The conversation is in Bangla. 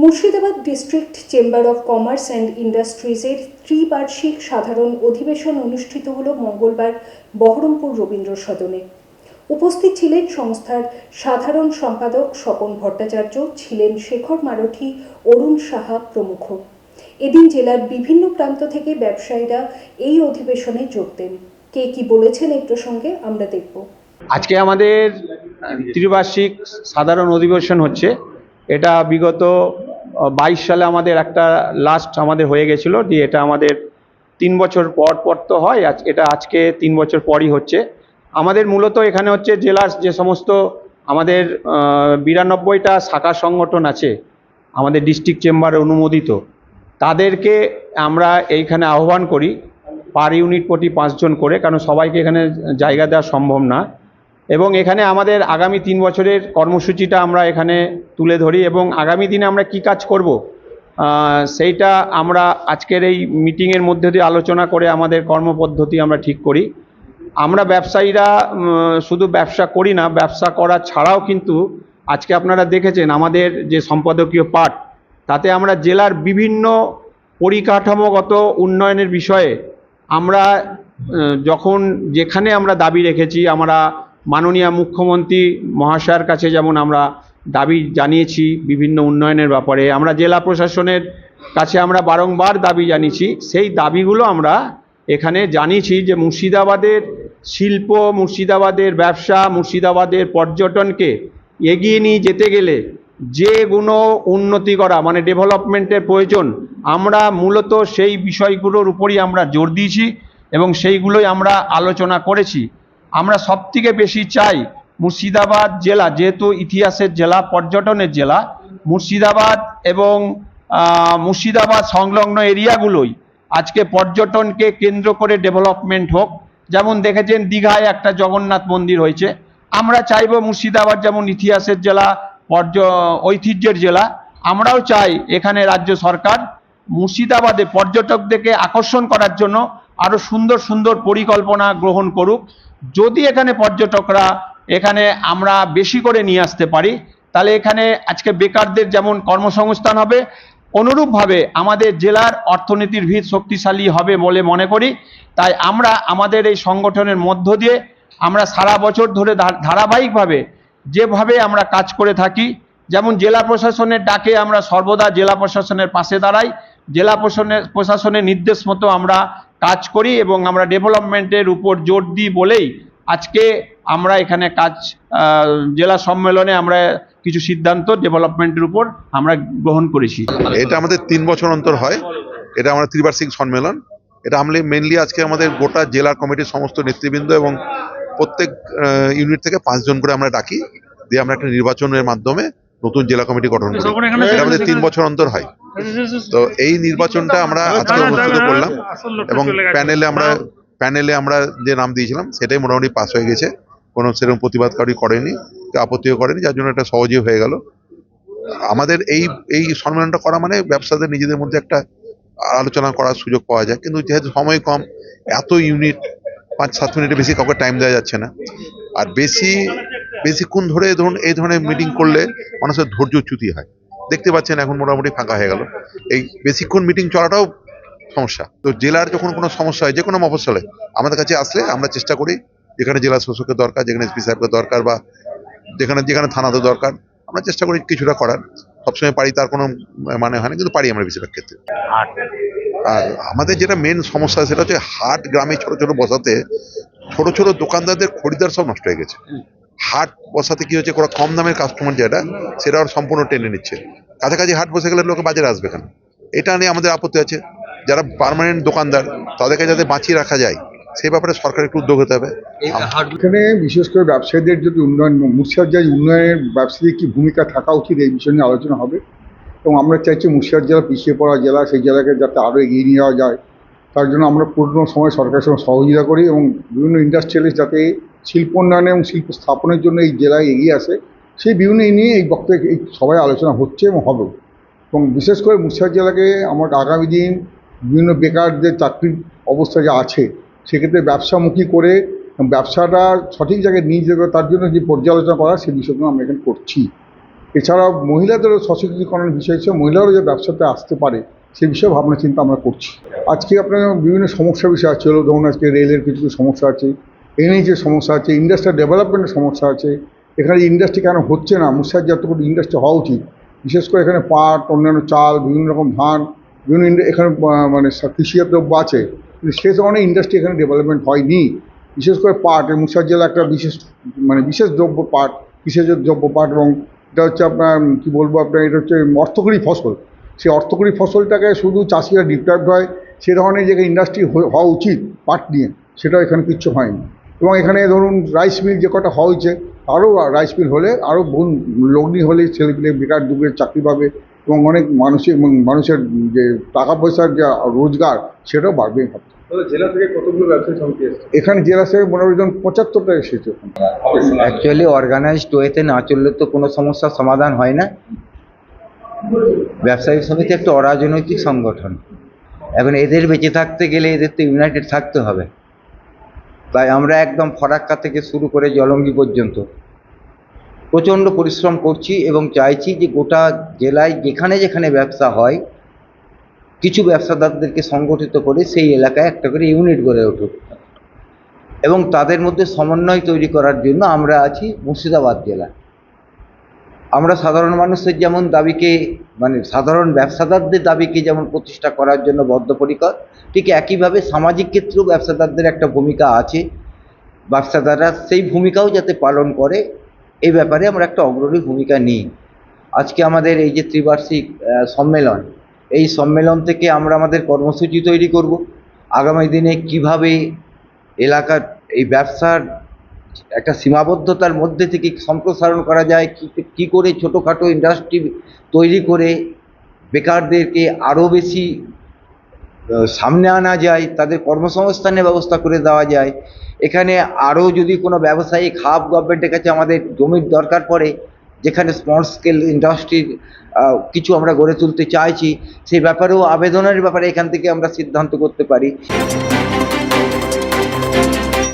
Murshidabad district chamber of commerce and ইন্ডাস্ট্রিজের ত্রিবার্ষিক সাধারণ অধিবেশন অনুষ্ঠিত হল মঙ্গলবার বহরমপুর রবীন্দ্র সদনে। উপস্থিত ছিলেন সংস্থার সাধারণ সম্পাদক স্বপন ভট্টাচার্য, ছিলেন শেখর মারঠি, অরুণ সাহা প্রমুখ। এদিন জেলার বিভিন্ন প্রান্ত থেকে ব্যবসায়ীরা এই অধিবেশনে যোগ দেন। কে কি বলেছেন এই প্রসঙ্গে আমরা দেখব। আজকে আমাদের ত্রিবার্ষিক সাধারণ অধিবেশন হচ্ছে। এটা বিগত বাইশ সালে আমাদের একটা লাস্ট আমাদের হয়ে গেছিল দিয়ে এটা আমাদের তিন বছর পর পর তো হয় এটা আজকে তিন বছর পরই হচ্ছে। আমাদের মূলত এখানে হচ্ছে জেলার যে সমস্ত আমাদের বিরানব্বইটা শাখা সংগঠন আছে, আমাদের ডিস্ট্রিক্ট চেম্বারে অনুমোদিত, তাদেরকে আমরা এইখানে আহ্বান করি পার ইউনিট প্রতি পাঁচজন করে, কারণ সবাইকে এখানে জায়গা দেওয়া সম্ভব না। এবং এখানে আমাদের আগামী তিন বছরের কর্মসূচিটা আমরা এখানে তুলে ধরি এবং আগামী দিনে আমরা কি কাজ করব সেইটা আমরা আজকের এই মিটিংয়ের মধ্যে দিয়ে আলোচনা করে আমাদের কর্মপদ্ধতি আমরা ঠিক করি। আমরা ব্যবসায়ীরা শুধু ব্যবসা করি না, ব্যবসা করা ছাড়াও কিন্তু আজকে আপনারা দেখেছেন আমাদের যে সম্পাদকীয় পাঠ, তাতে আমরা জেলার বিভিন্ন পরিকাঠামোগত উন্নয়নের বিষয়ে আমরা যখন যেখানে আমরা দাবি রেখেছি, আমরা মাননীয় মুখ্যমন্ত্রী মহাশয়ের কাছে যেমন আমরা দাবি জানিয়েছি বিভিন্ন উন্নয়নের ব্যাপারে, আমরা জেলা প্রশাসনের কাছে আমরা বারংবার দাবি জানিয়েছি, সেই দাবিগুলো আমরা এখানে জানিয়েছি যে মুর্শিদাবাদের শিল্প, মুর্শিদাবাদের ব্যবসা, মুর্শিদাবাদের পর্যটনকে এগিয়ে নিয়ে যেতে গেলে যে যেগুলো উন্নতি করা মানে ডেভেলপমেন্টের প্রয়োজন, আমরা মূলত সেই বিষয়গুলোর উপরই আমরা জোর দিয়েছি এবং সেইগুলোই আমরা আলোচনা করেছি। আমরা সবথেকে বেশি চাই মুর্শিদাবাদ জেলা, যেহেতু ইতিহাসের জেলা, পর্যটনের জেলা, মুর্শিদাবাদ এবং মুর্শিদাবাদ সংলগ্ন এরিয়াগুলোই আজকে পর্যটনকে কেন্দ্র করে ডেভেলপমেন্ট হোক। যেমন দেখেছেন, দীঘায় একটা জগন্নাথ মন্দির হয়েছে। আমরা চাইব মুর্শিদাবাদ যেমন ইতিহাসের জেলা, পর্য, ঐতিহ্যের জেলা, আমরাও চাই এখানে রাজ্য সরকার মুর্শিদাবাদে পর্যটকদেরকে আকর্ষণ করার জন্য আরও সুন্দর সুন্দর পরিকল্পনা গ্রহণ করুক। যদি এখানে পর্যটকরা এখানে আমরা বেশি করে নিয়ে আসতে পারি, তাহলে এখানে আজকে বেকারদের যেমন কর্মসংস্থান হবে, অনুরূপভাবে আমাদের জেলার অর্থনীতির ভিত শক্তিশালী হবে বলে মনে করি। তাই আমরা আমাদের এই সংগঠনের মধ্য দিয়ে আমরা সারা বছর ধরে, ধারাবাহিকভাবে যেভাবে আমরা কাজ করে থাকি, যেমন জেলা প্রশাসনের ডাকে আমরা সর্বদা জেলা প্রশাসনের পাশে দাঁড়াই জেলা প্রশাসনের প্রশাসনের নির্দেশ মতো আমরা কাজ করি এবং আমরা ডেভেলপমেন্টের উপর জোর দিই বলেই আজকে আমরা এখানে কাজ আহ, জেলা সম্মেলনে আমরা কিছু সিদ্ধান্ত ডেভেলপমেন্টের উপর আমরা গ্রহণ করেছি। এটা আমাদের তিন বছর অন্তর হয়। এটা আমরা ত্রিবার্ষিক সম্মেলন। এটা আমরা মেনলি আজকে আমাদের গোটা জেলা কমিটির সমস্ত নেতৃবৃন্দ এবং প্রত্যেক ইউনিট থেকে পাঁচজন করে আমরা ডাকি। দিয়ে আমরা একটা নির্বাচনের মাধ্যমে নতুন জেলা কমিটি গঠন করি। এটা আমাদের তিন বছর অন্তর হয়। তো এই নির্বাচনটা আমরা আজকে অনুষ্ঠিত করলাম এবং প্যানেলে আমরা প্যানেলে আমরা যে নাম দিয়েছিলাম সেটাই মোটামুটি পাস হয়ে গেছে। কোনো সেরকম প্রতিবাদ প্রতিবাদকারী করেনি আপত্তিও করেনি যার জন্য এটা সহজেই হয়ে গেল। আমাদের এই এই সম্মেলনটা করা মানে ব্যবসাদের নিজেদের মধ্যে একটা আলোচনা করার সুযোগ পাওয়া যায়। কিন্তু যেহেতু সময় কম এত ইউনিট পাঁচ সাত মিনিটের বেশি কাউকে টাইম দেওয়া যাচ্ছে না। আর বেশি বেশিক্ষণ ধরে ধরুন এই ধরনের মিটিং করলে মানুষের ধৈর্য চ্যুতি হয়। দেখতে পাচ্ছেন এখন মোটামুটি ফাঁকা হয়ে গেল। এই বেশিক্ষণ মিটিং চলাটাও সমস্যা। তো জেলার যখন কোনো সমস্যা হয় যে কোনো মফসলে আমাদের কাছে আসলে আমরা চেষ্টা করি যেখানে জেলা শাসকের দরকার যেখানে এসপি সাহেবের দরকার বা যেখানে যেখানে থানাতে দরকার আমরা চেষ্টা করি কিছুটা করার। সবসময় পারি তার কোনো মানে হয় না কিন্তু পারি আমরা বেশিরভাগ ক্ষেত্রে। আর আমাদের যেটা মেন সমস্যা সেটা হচ্ছে হাট গ্রামে ছোট ছোট বসাতে ছোট ছোট দোকানদারদের খরিদ্দার সব নষ্ট হয়ে গেছে। হাট বসাতে কি হচ্ছে কম দামের কাস্টমার যেটা সেটা সম্পূর্ণ টেনে নিচ্ছে। কাছাকাছি হাট বসে গেলে লোকে বাজারে আসবে কেন? এটা নিয়ে আমাদের আপত্তি আছে। যারা পার্মানেন্ট দোকানদার, তাদেরকে যাতে বাঁচিয়ে রাখা যায় সেই ব্যাপারে সরকার একটু উদ্যোগ হতে হবে। এখানে বিশেষ করে ব্যবসায়ীদের যদি উন্নয়ন মুর্শিদাবাদ উন্নয়নের ব্যবসায়ীদের কি ভূমিকা থাকা উচিত এই বিষয় নিয়ে আলোচনা হবে? এবং আমরা চাইছি মুর্শিদাবাদ জেলা, পিছিয়ে পড়া জেলা, সেই জেলাকে যাতে আরও এগিয়ে নিয়ে যাওয়া যায়। তার জন্য আমরা পূর্ণ সময় সরকারের সঙ্গে সহযোগিতা করি এবং বিভিন্ন ইন্ডাস্ট্রিয়ালিস্ট যাতে শিল্প উন্নয়নে এবং শিল্প স্থাপনের জন্য এই জেলায় এগিয়ে আসে। সেই বিভিন্ন নিয়ে এই বক্তব্য এই সবাই আলোচনা হচ্ছে এবং হবে। এবং বিশেষ করে মুর্শিদাবাদ জেলাকে আমার আগামী দিন বিভিন্ন বেকারদের চাকরির অবস্থা যা আছে, সেক্ষেত্রে ব্যবসামুখী করে ব্যবসাটা সঠিক জায়গায় নিয়ে যাবে তার জন্য যে পর্যালোচনা করা সেই বিষয়গুলো আমরা এখানে করছি। এছাড়াও মহিলাদেরও সশক্তিকরণের বিষয় হচ্ছে, মহিলারাও যে ব্যবসাতে আসতে পারে সে বিষয়ে ভাবনা চিন্তা আমরা করছি। আজকে আপনার বিভিন্ন সমস্যা বিষয় আছে, ধরুন আজকে রেলের কিছু সমস্যা আছে, এনএইচের সমস্যা আছে, ইন্ডাস্ট্রিয়াল ডেভেলপমেন্টের সমস্যা আছে এখানে ইন্ডাস্ট্রি কেন হচ্ছে না মুর্শিদাবাদ যতটুকু ইন্ডাস্ট্রি হওয়া উচিত, বিশেষ করে এখানে পাট, অন্যান্য চাল, বিভিন্ন রকম ধান, বিভিন্ন এখানে মানে কৃষিজাত দ্রব্য আছে, কিন্তু সে ধরনের ইন্ডাস্ট্রি এখানে ডেভেলপমেন্ট হয়নি। বিশেষ করে পাট মুর্শিদাবাদ জেলা একটা বিশেষ মানে বিশেষ দ্রব্য পাট, কৃষিজ দ্রব্য পাট এবং এটা হচ্ছে আপনার, কী বলব আপনার, এটা হচ্ছে অর্থকরী ফসল। সেই অর্থকরী ফসলটাকে শুধু চাষিরা ডিপ্রাইভড হয়, সে ধরনের যে ইন্ডাস্ট্রি হওয়া উচিত পাট নিয়ে, সেটাও এখানে কিচ্ছু হয়নি। এবং এখানে ধরুন রাইস মিল যে কটা হওয়া হয়েছে আরও রাইস মিল হলে আরও বহু লগ্নি হলে ছেলেপিলে বেকার যুগে চাকরি পাবে এবং অনেক মানুষের এবং মানুষের যে টাকা পয়সার যে রোজগার সেটাও বাড়বে জেলা থেকে কতগুলো ব্যবসায়ী সমিতি এখানে জেলা থেকে মোটামুটি ধরুন পঁচাত্তরটা এসেছে অ্যাকচুয়ালি অর্গানাইজড ওয়েতে না চললে তো কোনো সমস্যার সমাধান হয় না। ব্যবসায়ী সমিতি একটা অরাজনৈতিক সংগঠন। এখন এদের বেঁচে থাকতে গেলে এদের তো ইউনাইটেড থাকতে হবে। তাই আমরা একদম ফরাক্কা থেকে শুরু করে জলঙ্গি পর্যন্ত প্রচণ্ড পরিশ্রম করছি এবং চাইছি যে গোটা জেলায় যেখানে যেখানে ব্যবসা হয়, কিছু ব্যবসাদারদেরকে সংগঠিত করে সেই এলাকায় একটা করে ইউনিট গড়ে উঠুক। এবং তাদের মধ্যে সমন্বয় তৈরি করার জন্য আমরা আছি মুর্শিদাবাদ জেলা আমরা সাধারণ মানুষের যেমন দাবিকে মানে সাধারণ ব্যবসাদারদের দাবিকে যেমন প্রতিষ্ঠা করার জন্য বদ্ধপরিকর, ঠিক একইভাবে সামাজিক ক্ষেত্রেও ব্যবসাদারদের একটা ভূমিকা আছে। ব্যবসাদাররা সেই ভূমিকাও যাতে পালন করে এই ব্যাপারে আমরা একটা অগ্রণী ভূমিকা নিই। আজকে আমাদের এই যে ত্রিবার্ষিক সম্মেলন, এই সম্মেলন থেকে আমরা আমাদের কর্মসূচি তৈরি করব। আগামী দিনে কীভাবে এলাকার এই ব্যবসার একটা সীমাবদ্ধতার মধ্যে থেকে সম্প্রসারণ করা যায়, কি করে ছোটোখাটো ইন্ডাস্ট্রি তৈরি করে বেকারদেরকে আরও বেশি সামনে আনা যায়, তাদের কর্মসংস্থানের ব্যবস্থা করে দেওয়া যায়। এখানে আরও যদি কোনো ব্যবসায়িক হাব গভর্নমেন্টের কাছে আমাদের জমির দরকার পড়ে, যেখানে স্মল স্কেল ইন্ডাস্ট্রির কিছু আমরা গড়ে তুলতে চাইছি, সেই ব্যাপারেও আবেদনের ব্যাপারে এখান থেকে আমরা সিদ্ধান্ত করতে পারি।